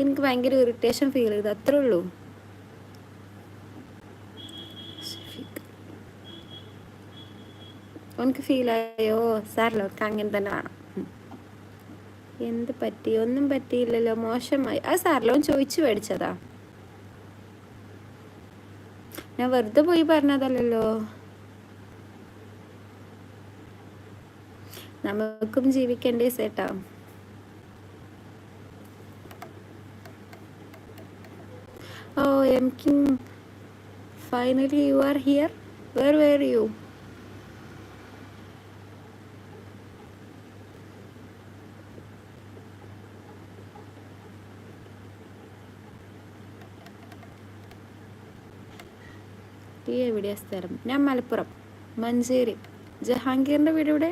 എനിക്ക് ഭയങ്കര irritation feel ചെയ്തു. അത്രേ ഉള്ളൂ. എനിക്ക് ഫീലായോ സാറല്ലോ അങ്ങനെ തന്നെ വേണം. എന്ത് പറ്റി? ഒന്നും പറ്റിയില്ലല്ലോ. മോശമായി. ആ സാറിലോ ചോദിച്ചു മേടിച്ചതാ. ഞാൻ വെറുതെ പോയി പറഞ്ഞതല്ലല്ലോ. നമുക്കും ജീവിക്കണ്ടേ സേട്ടാ. M king finally you are here where where you ഈ എവിടെയാ സ്ഥലം? ഞാൻ മലപ്പുറം. മഞ്ചേരി. ജഹാംഗീറിന്റെ വീട് ഇവിടെ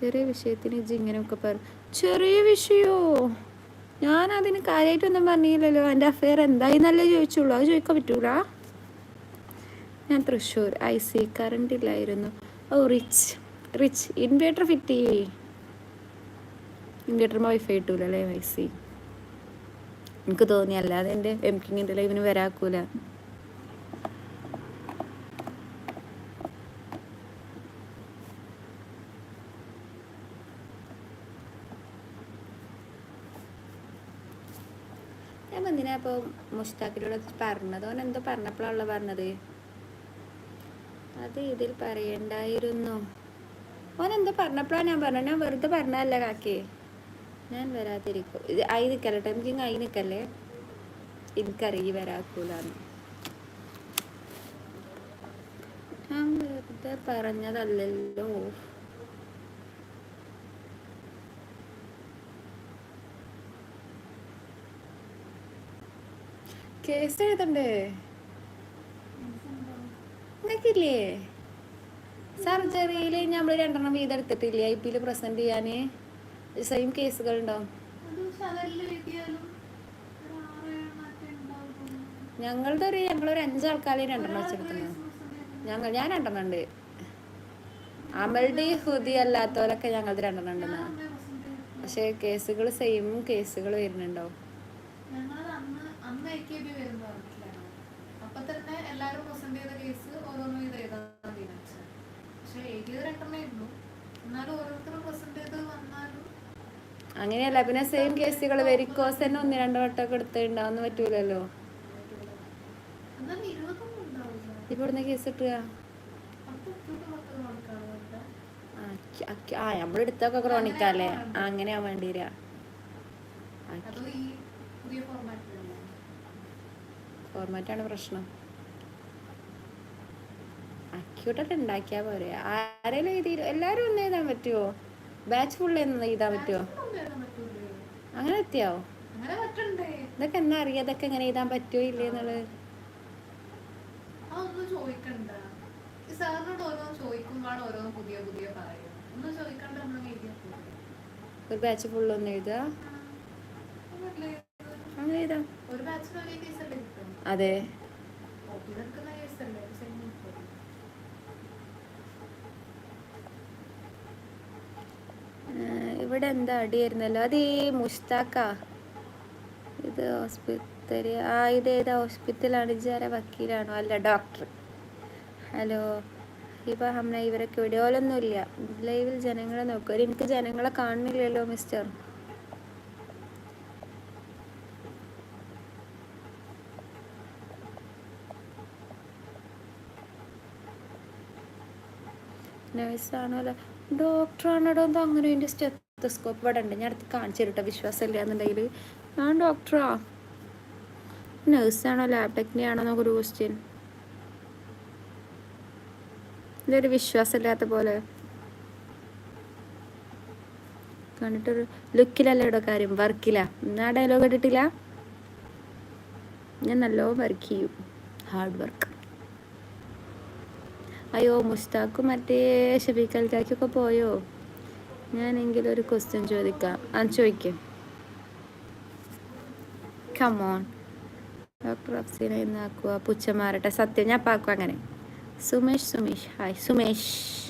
ചെറിയ വിഷയത്തിന് ഇജ്ജ് ഇങ്ങനെയൊക്കെ പറ. ചെറിയ വിഷയോ? ഞാൻ അതിന് കാര്യമായിട്ടൊന്നും പറഞ്ഞില്ലല്ലോ. എന്റെ അഫെയർ എന്തായി നല്ല ചോദിച്ചുള്ളൂ. അത് ചോദിക്കാൻ പറ്റൂല. ഞാൻ തൃശ്ശൂർ ഐ സി കറണ്ട് ഇല്ലായിരുന്നു. ഓ റിച്ച് റിച്ച് ഇൻവേർട്ടർ ഫിറ്റ് ചെയ്യേ. ഇൻവേർട്ടർ വൈഫൈ കിട്ടൂലല്ലേ ഐ സി എനിക്ക് തോന്നി അല്ലാതെ എന്റെ എം കിങ്ങിന്റെ ലൈവിന് വരാക്കൂല. ഞാൻ എന്തിനാ അപ്പൊ മുസ്താഖിനോട് പറഞ്ഞത്? ഓൻ എന്തോ പറഞ്ഞപ്പോഴാണല്ലോ പറഞ്ഞത്. അത് ഇതിൽ പറയണ്ടായിരുന്നു. ഓൻ എന്തോ പറഞ്ഞപ്പോഴാണ് ഞാൻ പറഞ്ഞത്. ഞാൻ വെറുതെ പറഞ്ഞതല്ല കാക്കി. ഞാൻ വരാതിരിക്കും. ഇത് ആയി ടൈം എനിക്ക് ആയി നിൽക്കല്ലേ എനിക്കറിയി വരാക്കൂലെന്ന്. ഞാൻ വെറുതെ പറഞ്ഞതല്ലല്ലോ. കേസ് എഴുതണ്ടേ? നിങ്ങൾക്കില്ലേ സർജറിയിൽ നമ്മൾ രണ്ടെണ്ണം വീതം എടുത്തിട്ടില്ല ഐ പിയിൽ പ്രസന്റ് ചെയ്യാൻ സെയിം കേസുകൾ ഉണ്ടാവും ഞങ്ങളുടെ ഒരു ഞങ്ങളൊരു അഞ്ചാൾക്കാരെ രണ്ടെണ്ണം വെച്ചെടുക്കുന്നു ഞങ്ങൾ ഞാൻ രണ്ടെണ്ണം ഉണ്ട്. അമൽഡി ഹുദി അല്ലാത്തവരൊക്കെ ഞങ്ങളത് രണ്ടെണ്ണം ഉണ്ടെന്നാ. പക്ഷെ കേസുകൾ സെയിം കേസുകൾ വരുന്നുണ്ടാവും. ഞങ്ങളത് അന്ന് അന്ന് ഐ കെ ബി വരുന്ന പറഞ്ഞിട്ടില്ലായിരുന്നു അപ്പൊ തന്നെ പ്രസന്റ് ചെയ്ത കേസ് ഓരോന്നും ഇത് എഴുതാൻ തീരുമാനിച്ചത്. പക്ഷെ എഴുതിയത് രണ്ടെണ്ണേ ഉള്ളൂ എന്നാലും ഓരോരുത്തരും പ്രസന്റ് ചെയ്ത് വന്നാലും അങ്ങനെയല്ല പിന്നെ സെയിം കേസുകൾ വെരിക്കോസ് തന്നെ ഒന്ന് രണ്ട് വട്ടമൊക്കെ എടുത്തിട്ടുണ്ടാവുന്ന പറ്റൂലല്ലോ. ഇവിടുന്ന് കേസ് കിട്ടുക. ആ, ക്ക്- ആ, ക്ക്- ആ നമ്മളെടുത്തൊക്കെ ക്രോണിക്കാല്ലേ ആ അങ്ങനെയാ വേണ്ടി വരിക അതോ ഈ പുതിയ ഫോർമാറ്റിലല്ലേ ഫോർമാറ്റാണ് പ്രശ്നം. അക്യൂട്ടൊക്കെ ഉണ്ടാക്കിയാ പോരെ. ആരെങ്കിലും എഴുതി എല്ലാരും ഒന്ന് എഴുതാൻ പറ്റുമോ ബാച്ച് ഫുള്ള് എഴുതാൻ പറ്റുമോ അങ്ങനെ എത്തിയോ അങ്ങനെ പറ്റണ്ടേ ഇതൊക്കെ എന്നാ അറിയാം? ഇതൊക്കെ എങ്ങനെ എഴുതാൻ പറ്റുമോ ഇല്ലേ എന്നുള്ളത്? ഒരു ബാച്ച് ഫുള്ള് ഒന്ന് എഴുതുക. അതല്ലേ? അങ്ങനെ ചെയ്താ അതെ. ഇവിടെ എന്താ അടിയായിരുന്നല്ലോ? അത് ഈ മുഷ്താക്കാ. ഇത് ഹോസ്പിറ്റൽ ആ ഇത് ഏതാ ഹോസ്പിറ്റലാണ് ജാര വക്കീലാണോ? അല്ല ഡോക്ടർ ഹലോ ഇപ്പൊ ഹംന ഇവരൊക്കെ വീഡിയോയിലൊന്നുമില്ല ലൈവിൽ ജനങ്ങളെ നോക്കുക എനിക്ക് ജനങ്ങളെ കാണുന്നില്ലല്ലോ മിസ്റ്റർ നഴ്സാണോ അല്ല ഡോക്ടറാണോ എന്തോ അങ്ങനെ എന്റെ സ്റ്റെത്തോസ്കോപ്പ് ഇവിടെ ഉണ്ട്. ഞാൻ അടുത്ത് കാണിച്ചു തരട്ടോ വിശ്വാസമില്ല എന്നുണ്ടെങ്കിൽ ഞാൻ ഡോക്ടറാ നേഴ്സാണോ ലാബ് ടെക്നിയാണോ എന്നൊക്കെ ഒരു ക്വസ്റ്റ്യൻ ഇതൊരു വിശ്വാസമില്ലാത്ത പോലെ. കണ്ടിട്ടൊരു ലുക്കിലല്ല ഇവിടെ കാര്യം? വർക്കില്ല എന്നാ ഡയലോഗ് ഇട്ടിട്ടില്ല? ഞാൻ നല്ലോ വർക്ക് ചെയ്യും. ഹാർഡ് വർക്ക് അയ്യോ മുസ്താഖും മറ്റേ ഷബീക്കൽക്കാക്കൊക്കെ പോയോ? ഞാനെങ്കിലും ഒരു ക്വസ്റ്റ്യൻ ചോദിക്കാം. ആ ചോദിക്കും. കമോൺ ഡോക്ടർ അഫ്സീന എന്നാക്കുക പുച്ഛം മാറട്ടെ സത്യം ഞാൻ പാക്കും അങ്ങനെ. സുമേഷ് സുമേഷ്. ഹായ് സുമേഷ്.